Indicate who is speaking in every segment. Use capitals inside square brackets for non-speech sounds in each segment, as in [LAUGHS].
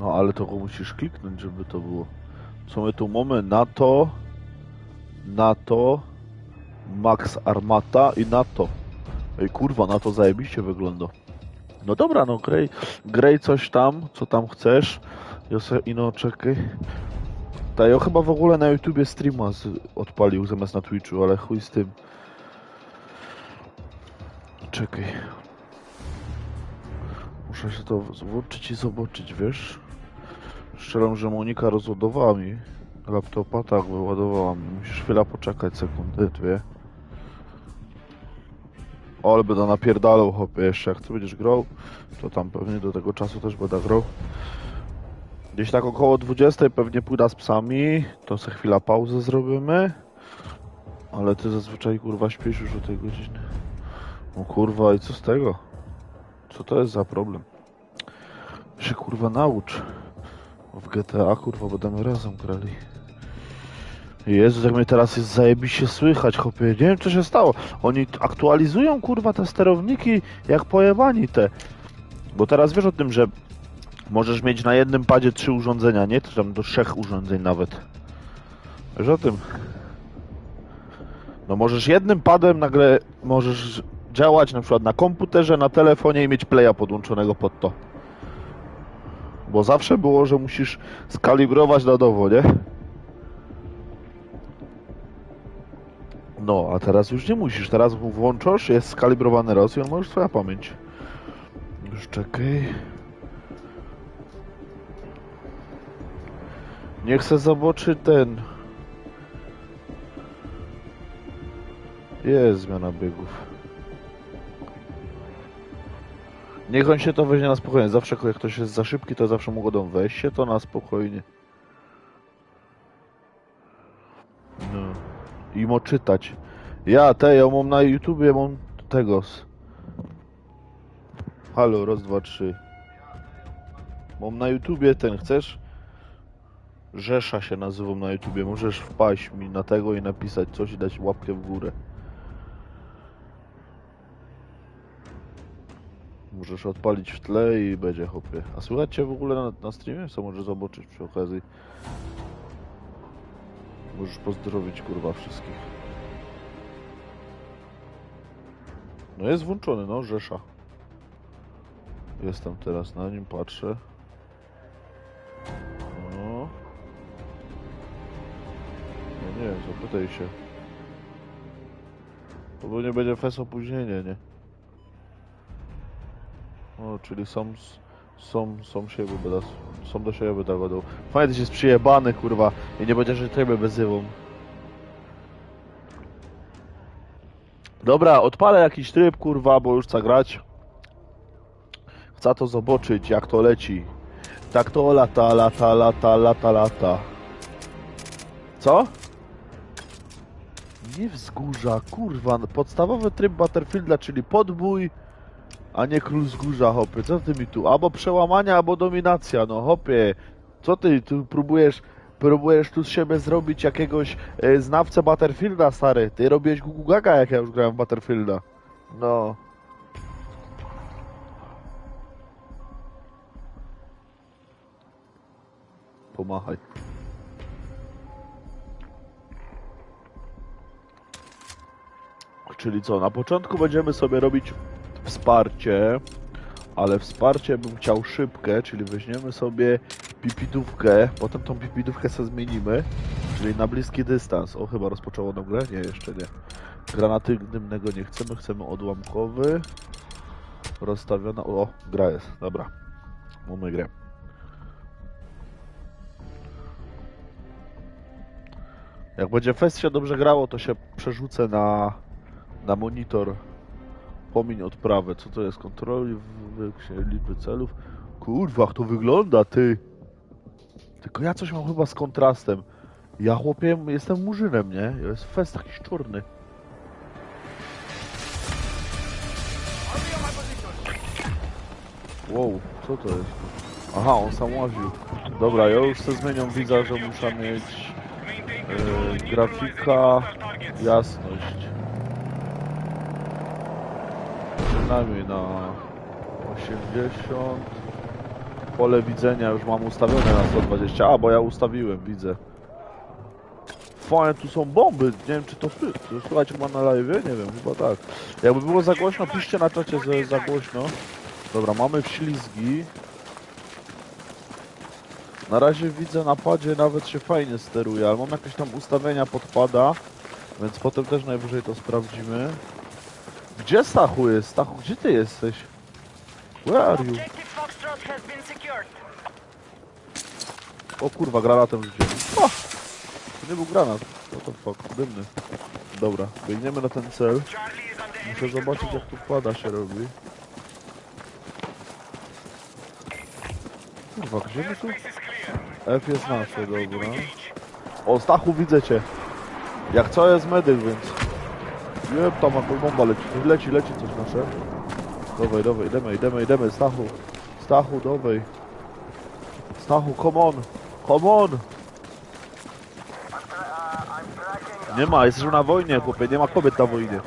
Speaker 1: No ale to musisz kliknąć, żeby to było. Co my tu mamy? NATO, NATO, Max Armata i NATO. Ej kurwa, NATO zajebiście wygląda. No dobra, no grej, grej coś tam, co tam chcesz. Ja se, i no czekaj. Ta, ja chyba w ogóle na YouTubie streama z, odpalił zamiast na Twitchu, ale chuj z tym. Czekaj. Muszę się to włączyć i zobaczyć, wiesz? Strzelam, że Monika rozładowała mi laptopa, tak, wyładowała mi. Musisz chwilę poczekać, sekundę, dwie. O, ale będę napierdalał, hopie, jeszcze jak ty będziesz grał, to tam pewnie do tego czasu też będę grał. Gdzieś tak około 20 pewnie pójdę z psami, to sobie chwila pauzę zrobimy. Ale ty zazwyczaj kurwa śpisz już o tej godzinie. No kurwa i co z tego? Co to jest za problem? Się kurwa naucz. W GTA kurwa będziemy razem grali. Jezu, jak mnie teraz jest zajebiście słychać, chłopie. Nie wiem co się stało. Oni aktualizują kurwa te sterowniki jak pojebani te. Bo teraz wiesz o tym, że możesz mieć na jednym padzie trzy urządzenia, nie? Czy tam do trzech urządzeń nawet. Wiesz o tym? No możesz jednym padem nagle możesz działać na przykład na komputerze, na telefonie i mieć playa podłączonego pod to. Bo zawsze było, że musisz skalibrować na nowo, nie? No, a teraz już nie musisz. Teraz włączasz, jest skalibrowany raz i on ma już twoja pamięć. Już czekaj. Nie chcę zobaczyć ten. Jest zmiana biegów. Niech on się to weźmie na spokojnie. Zawsze jak ktoś jest za szybki, to zawsze mu godą weź się to na spokojnie. No. I mo czytać. Ja te, ja mam na YouTubie, mam tego. Halo, raz, dwa, trzy. Mam na YouTubie ten, chcesz? Rzesza się nazywam na YouTubie. Możesz wpaść mi na tego i napisać coś i dać łapkę w górę. Możesz odpalić w tle i będzie hopie. A słychać cię w ogóle na, na streamie? Co możesz zobaczyć przy okazji? Możesz pozdrowić kurwa wszystkich. No jest włączony, no, Rzesza. Jestem teraz na nim, patrzę. No. No nie wiem, zapytaj się. To bo nie będzie fes opóźnienie, nie? O, czyli są, są, są siebie będę, są do siebie będę gadał. Fajnie, że jest przyjebany, kurwa, i nie będzie, że ciebie wyzywą. Dobra, odpalę jakiś tryb, kurwa, bo już chcę grać. Chcę to zobaczyć, jak to leci. Tak to lata, lata, lata, lata, lata. Co? Nie wzgórza, kurwa, podstawowy tryb Battlefielda, czyli podbój, a nie król wzgórza, hopy. Co ty mi tu? Albo przełamania, albo dominacja, no hopie. Co ty tu próbujesz, próbujesz tu z siebie zrobić jakiegoś e, znawcę Battlefielda, stary? Ty robiłeś Gugu Gaga, jak ja już grałem w Battlefielda. No. Pomachaj. Czyli co, na początku będziemy sobie robić wsparcie, ale wsparcie bym chciał szybkie, czyli weźmiemy sobie pipidówkę, potem tą pipidówkę sobie zmienimy, czyli na bliski dystans. O, chyba rozpoczęło nam grę? Nie, jeszcze nie. Granaty dymnego nie chcemy, chcemy odłamkowy. Rozstawiona, o, gra jest, dobra. Mamy grę. Jak będzie fest się dobrze grało, to się przerzucę na, na monitor. Pomiń odprawę. Co to jest? Kontroli liczby celów. Kurwa, jak to wygląda, ty. Tylko ja coś mam chyba z kontrastem. Ja chłopie jestem murzynem, nie? Jest fest taki czarny. Wow, co to jest? Aha, on sam łaził. Dobra, ja już sobie zmieniam widza, że muszę mieć e, grafika, jasność. Przynajmniej na 80. Pole widzenia już mam ustawione na 120. A, bo ja ustawiłem, widzę. Fajne, tu są bomby. Nie wiem, czy to. To Słuchajcie chyba na live? Nie wiem, chyba tak. Jakby było za głośno, piszcie na czacie, że za głośno. Dobra, mamy wślizgi. Na razie widzę na padzie nawet się fajnie steruje, ale mam jakieś tam ustawienia podpada, więc potem też najwyżej to sprawdzimy. Gdzie Stachu jest? Stachu, gdzie ty jesteś? Where are you? O kurwa, granatem rzuciłem. O! To nie był granat. What the fuck, dymny. Dobra, biegniemy na ten cel. Muszę zobaczyć jak tu pada się robi. Kurwa, gdzie my tu? F jest nasze, dobra. O, Stachu, widzę cię. Jak co jest medyk, więc... Jeb, tam jakaś bomba leci. Leci, leci coś nasze. Dawaj, dawaj, idziemy, idziemy, idziemy, Stachu. Stachu, dawaj. Stachu, come on. Come on. Nie ma, jesteśmy na wojnie, chłopie, nie ma kobiet na wojnie.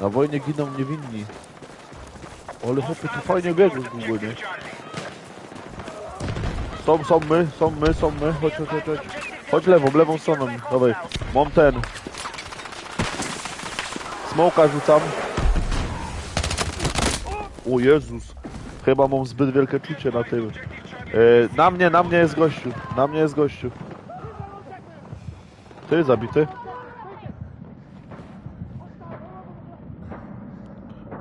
Speaker 1: Na wojnie giną niewinni. Ale chłopie, tu fajnie biegł długo, nie? Są, są my, są my, są my. Chodź, chodź, chodź. Chodź lewą, lewą stroną. Dawaj. Mam ten. Smoka rzucam. O Jezus. Chyba mam zbyt wielkie czucie na tym. E, na mnie, na mnie jest gościu. Na mnie jest gościu. Ty zabity.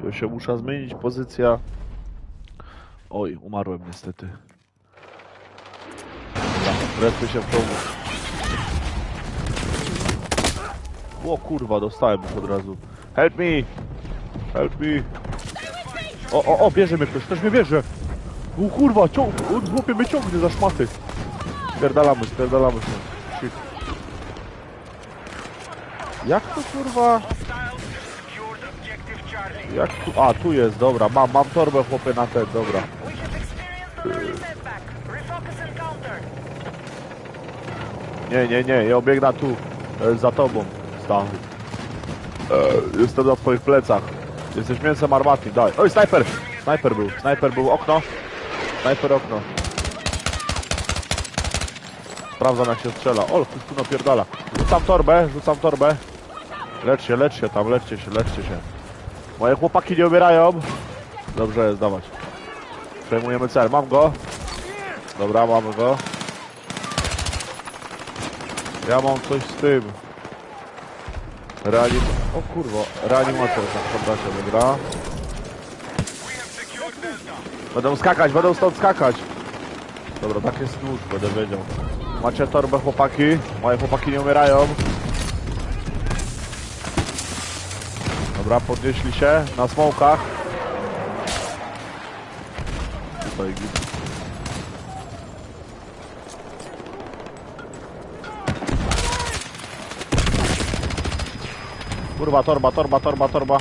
Speaker 1: To się muszę zmienić pozycja. Oj, umarłem niestety. Wreszcie się w. O kurwa, dostałem już od razu. Help me! Help me! O, o, o, bierze mnie ktoś, ktoś mnie bierze! O kurwa, ciąg, chłopie mnie ciągnie za szmaty. Spierdalamy, spierdalamy się. Shit. Jak to kurwa? Jak tu? A, tu jest, dobra, mam, mam torbę chłopie na ten, dobra. Nie, nie, nie, ja obiegnę tu, e, za tobą, Stachu. E, jestem na twoich plecach. Jesteś mięsem armatnim, daj. Oj, snajper! Snajper był, snajper był, okno. Snajper, okno. Sprawdzam jak się strzela. O, ktoś tu napierdala. Rzucam torbę, rzucam torbę. Lecz się, lecz się tam, leczcie się, leczcie się. Moje chłopaki nie umierają. Dobrze jest, dawać. Przejmujemy cel, mam go. Dobra, mamy go. Ja mam coś z tym. Reanim... O kurwa, reanimacja tam podacie, dobra. Będą skakać, będą stąd skakać. Dobra, tak jest nóż, będę wiedział. Macie torbę chłopaki? Moje chłopaki nie umierają. Dobra, podnieśli się na smokach. Tutaj git. Kurwa, torba, torba, torba, torba.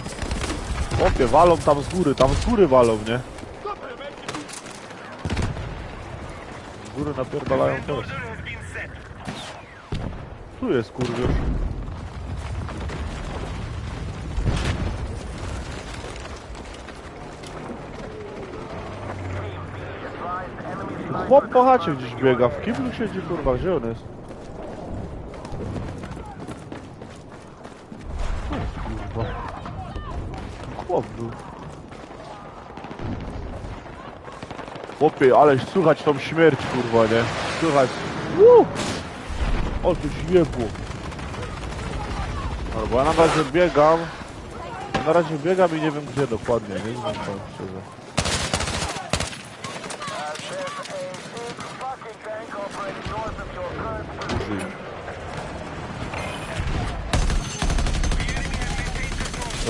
Speaker 1: Opie, walą tam z góry, tam z góry walą, nie? Z góry napierdalają też. Tu jest kurwa. Chłop po chacie gdzieś biega, w kiblu siedzi kurwa, gdzie on jest? Tu jest, Kurwa. Chłop był. Chłopie, ale słychać tą śmierć kurwa, nie? Słychać. Woo! O, tu jebło. No, bo ja na razie biegam. Na razie biegam i nie wiem gdzie dokładnie, nie znam powiem szczerze.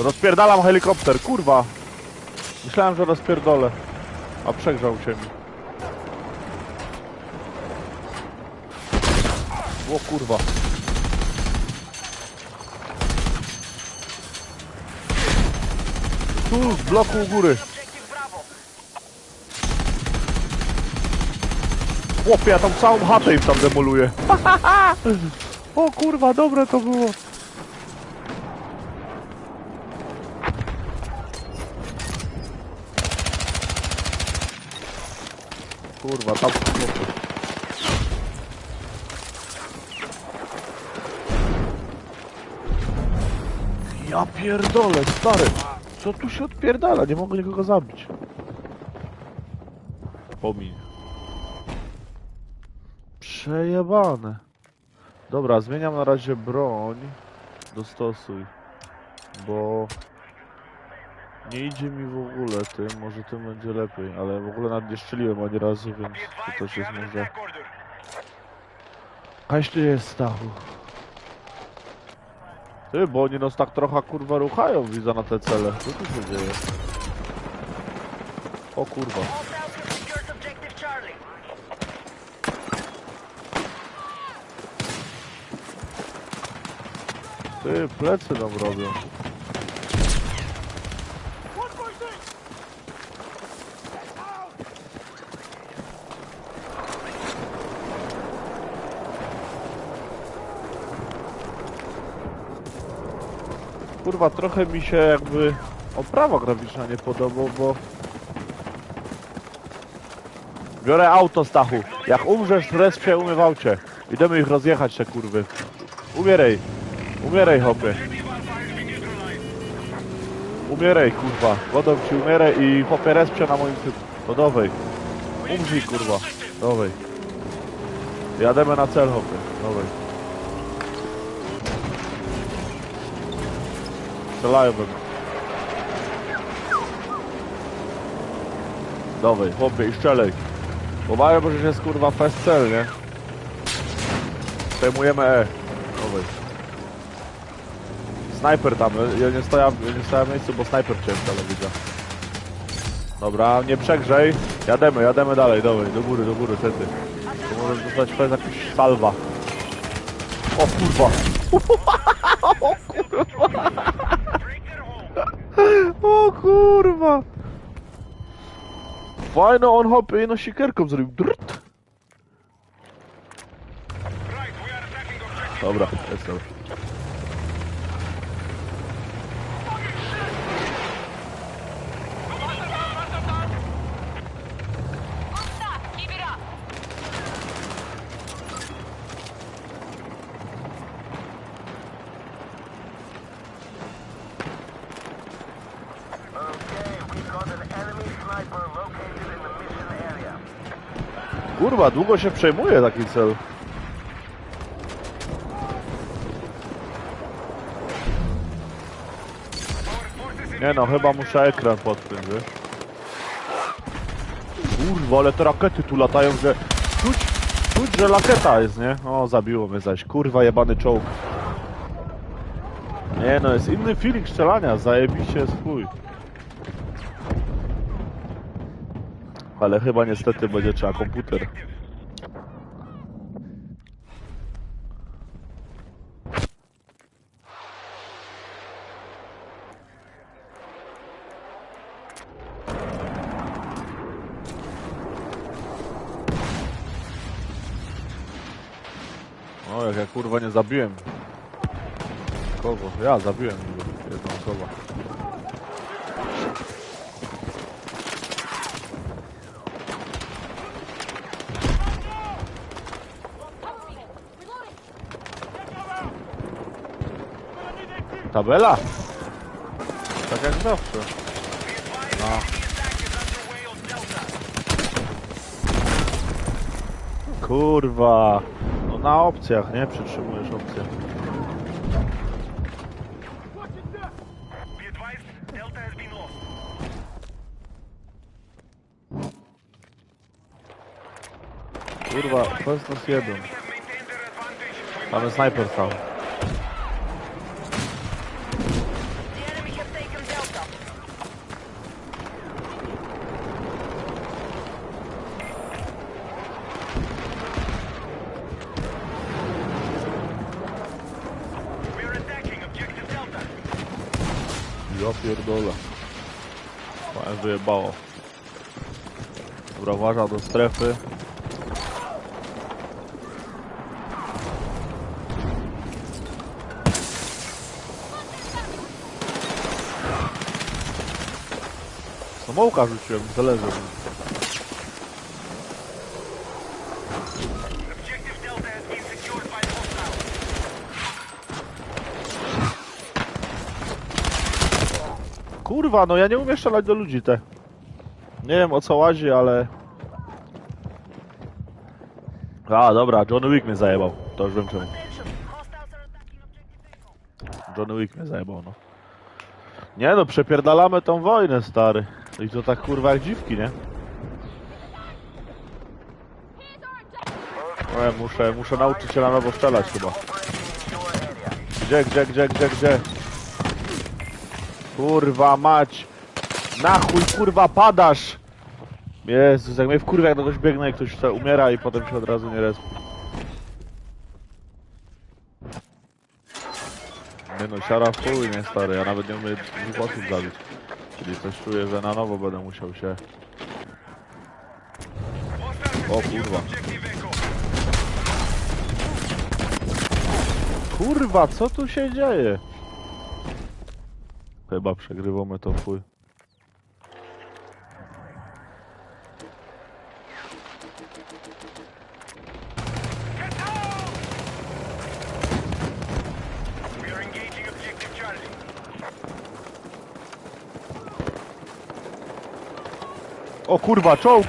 Speaker 1: Rozpierdalam helikopter, kurwa! Myślałem, że rozpierdolę. A przegrzał się mi. O kurwa. Tu, z bloku u góry. Chłopie, ja tam całą chatę im tam demoluję. [LAUGHS] o kurwa, dobre to było. Kurwa, tam. Ja pierdolę, stary. Co tu się odpierdala? Nie mogę nikogo zabić. Pomiń. Przejebane. Dobra, zmieniam na razie broń. Dostosuj. Bo... Nie idzie mi w ogóle tym, może tym będzie lepiej, ale w ogóle nawet nie strzeliłem ani razu, więc to też jest może... Kaś tu jest, Stachu. Ty, bo oni nas tak trochę kurwa ruchają, widzę na te cele. Co tu się dzieje? O kurwa. Ty, plecy nam robią. Kurwa, trochę mi się jakby oprawa graficzna nie podoba, bo... Biorę auto, Stachu. Jak umrzesz, res się umywał cię. Idziemy ich rozjechać, te kurwy. Umieraj. Umieraj, hopy. Umieraj, kurwa. Wodą ci umieraj i hopie respcie na moim typu. To dowej. Umrzyj, kurwa. Dowej. Jademy na cel, hopy. Dowej. Strzelają we. Dowej, hopie i strzelaj. Bo że jest kurwa fest cel, nie? Przejmujemy E. Dowej. Snajper tam, ja nie stoję, ja nie stoję w miejscu, bo snajper cię w widzę. Dobra, nie przegrzej. Jademy, jademy dalej, dawaj, do góry, do góry, tety. To możesz dostać fez jakiś salwa. O kurwa! [LAUGHS] O kurwa! O kurwa! Fajno on hopy i no sikierką zrobił. Drut. Dobra, jest dobra. Kurwa, długo się przejmuje taki cel. Nie no, chyba muszę ekran podpiąć, wiesz? Kurwa, ale te rakiety tu latają, że... Czuć, czuć, że rakieta jest, nie? O, zabiło mnie zaś. Kurwa, jebany czołg. Nie no, jest inny feeling strzelania, zajebiście jest chuj. Ale chyba niestety będzie trzeba komputer. Kurwa nie zabiłem. Kogo? Ja zabiłem jedną osobę. Tabela? Tak jak zawsze. No. Kurwa. Na opcjach, nie? Przytrzymujesz opcję. Kurwa, to jest nas jeden. Jest snajper stał. Ja pierdolę. Fajnie wyjebało. Dobra, uważa do strefy. Samołka rzuciłem, zależy. Kurwa, no ja nie umiem strzelać do ludzi te. Nie wiem o co łazi, ale... A, dobra, John Wick mnie zajebał. To już wiem czemu. John Wick mnie zajebał, no. Nie no, przepierdalamy tą wojnę, stary. I to tak kurwa jak dziwki, nie? Ja muszę, muszę nauczyć się na nowo strzelać chyba. Gdzie, gdzie, gdzie, gdzie, gdzie? Kurwa mać! Na chuj kurwa padasz! Jezus, jak mnie wkurwia jak do kogoś biegnę i ktoś se umiera i potem się od razu nie respi. Nie no, siara w chuj, nie stary, ja nawet nie umiem dwóch osób zabić. Czyli coś czuję, że na nowo będę musiał się... O kurwa. Kurwa, co tu się dzieje? Chyba przegrywamy to chuj. O kurwa, czołg!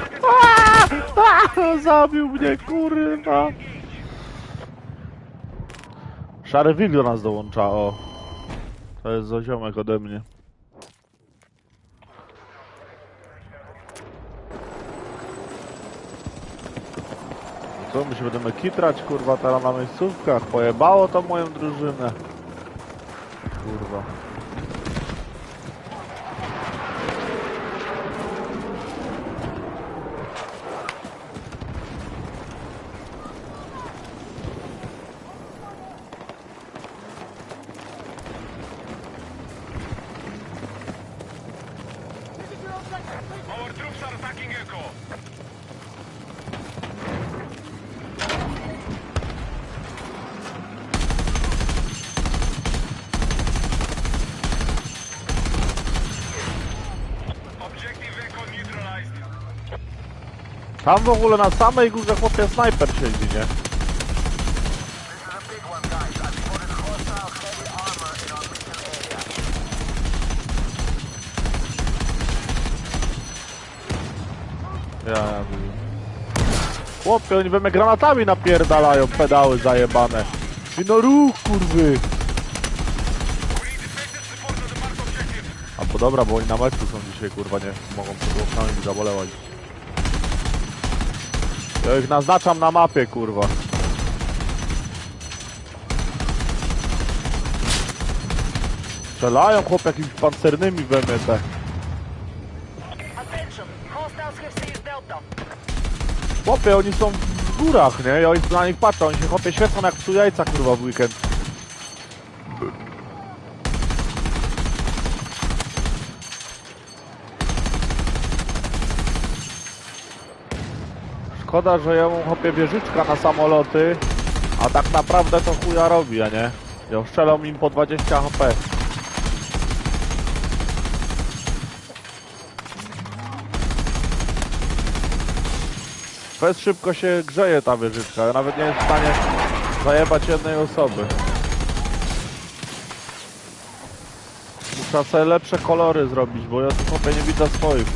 Speaker 1: Zabił mnie, kurwa! Szary wilk nas dołącza, o. To jest za ziomek ode mnie. Co, my się będziemy kitrać, kurwa, teraz na miejscówkach? Pojebało to moją drużynę. Kurwa. Tam w ogóle na samej górze chłopie snajper siedzi, nie? Ja, ja. Chłopie, oni we mnie granatami napierdalają, pedały zajebane. I no ruch, kurwy! A bo dobra, bo oni na meczu są dzisiaj, kurwa, nie mogą przed oknami mi zabolewać. Ja ich naznaczam na mapie, kurwa. Strzelają chłop jakimiś pancernymi we mnie te. Chłopie, oni są w górach, nie? Ja na nich patrzę, oni się chłopie świecą jak psu jajca, kurwa, w weekend. Szkoda, że ja mam chłopie wieżyczka na samoloty, a tak naprawdę to chuja robi, a nie? Ja strzelam im po 20 HP. Bez szybko się grzeje ta wieżyczka, nawet nie jest w stanie zajebać jednej osoby. Muszę sobie lepsze kolory zrobić, bo ja tu chłopie nie widzę swoich.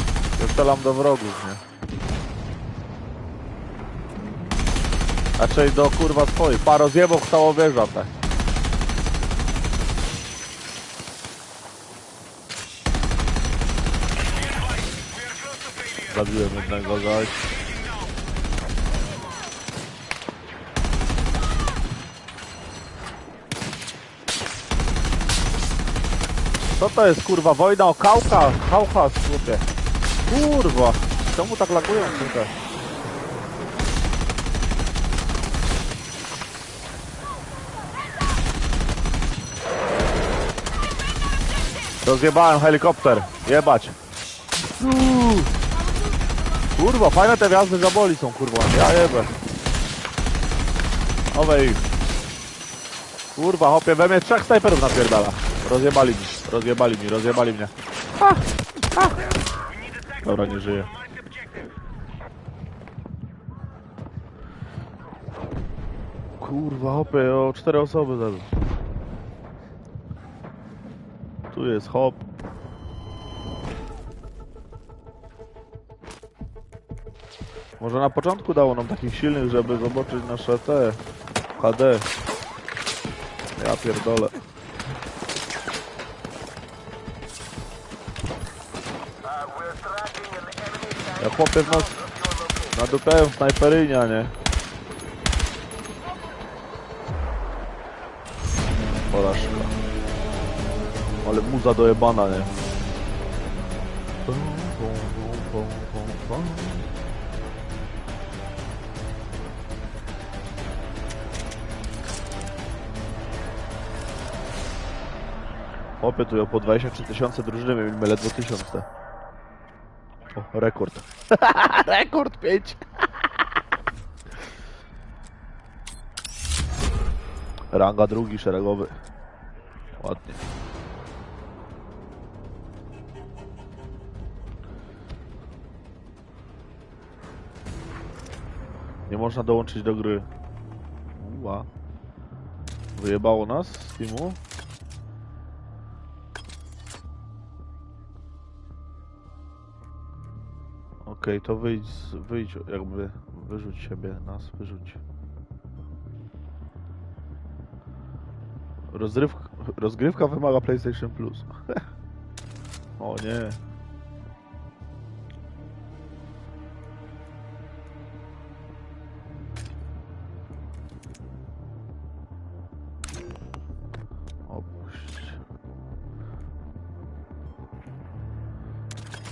Speaker 1: Ja strzelam do wrogów, nie? Raczej do kurwa swoich. Pa rozjebał całą wieża te. Zabiłem jednego zaś. Co to jest kurwa? Wojna o Kauka? Kaukas, chłopie. Kurwa. Czemu tak lagują tutaj? Rozjebałem helikopter. Jebać. Uuu. Kurwa, fajne te wjazdy za boli są, kurwa. Ja jebę. Owe ich. Kurwa, hopie, we mnie trzech snajperów napierdala. Rozjebali mi, rozjebali mi, rozjebali mnie. Ha, ha. Dobra, nie
Speaker 2: objective.
Speaker 1: Kurwa, hopie, o cztery osoby zabił tu jest hop. Może na początku dało nam takich silnych, żeby zobaczyć nasze te HD. Ja pierdolę. Ja chłopiec nas
Speaker 2: na
Speaker 1: dupę snajperynia, nie? Ale muza dojebana, nie? Chłopie, tu ją po 23 tysiące drużyny, my mieliśmy ledwo 1000. O, rekord. [LAUGHS] rekord 5. Ranga drugi, szeregowy. Ładnie. Nie można dołączyć do gry. Uła. Wyjebało nas z teamu? Okej, to wyjdź, wyjdź, jakby wyrzuć siebie, nas wyrzuć. Rozrywka, rozgrywka wymaga PlayStation Plus. [LAUGHS] o nie.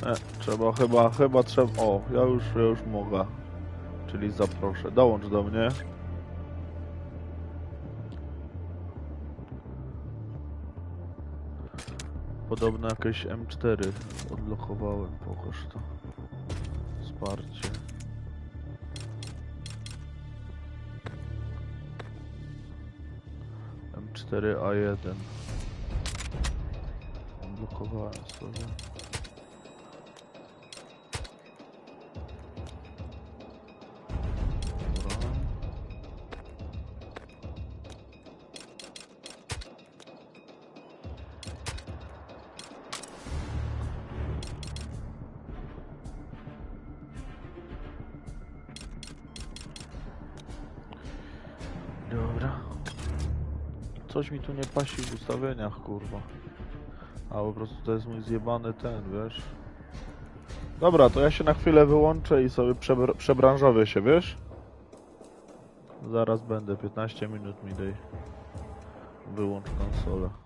Speaker 1: E, trzeba chyba, chyba trzeba, o, ja już, ja już mogę. Czyli zaproszę, dołącz do mnie. Podobno jakieś M4 odblokowałem, pokaż to. Wsparcie. M4A1. Odblokowałem sobie. Coś mi tu nie pasi w ustawieniach, kurwa. A po prostu to jest mój zjebany ten, wiesz? Dobra, to ja się na chwilę wyłączę i sobie przebr przebranżowię się, wiesz? Zaraz będę, 15 minut mi daj. Wyłącz konsolę.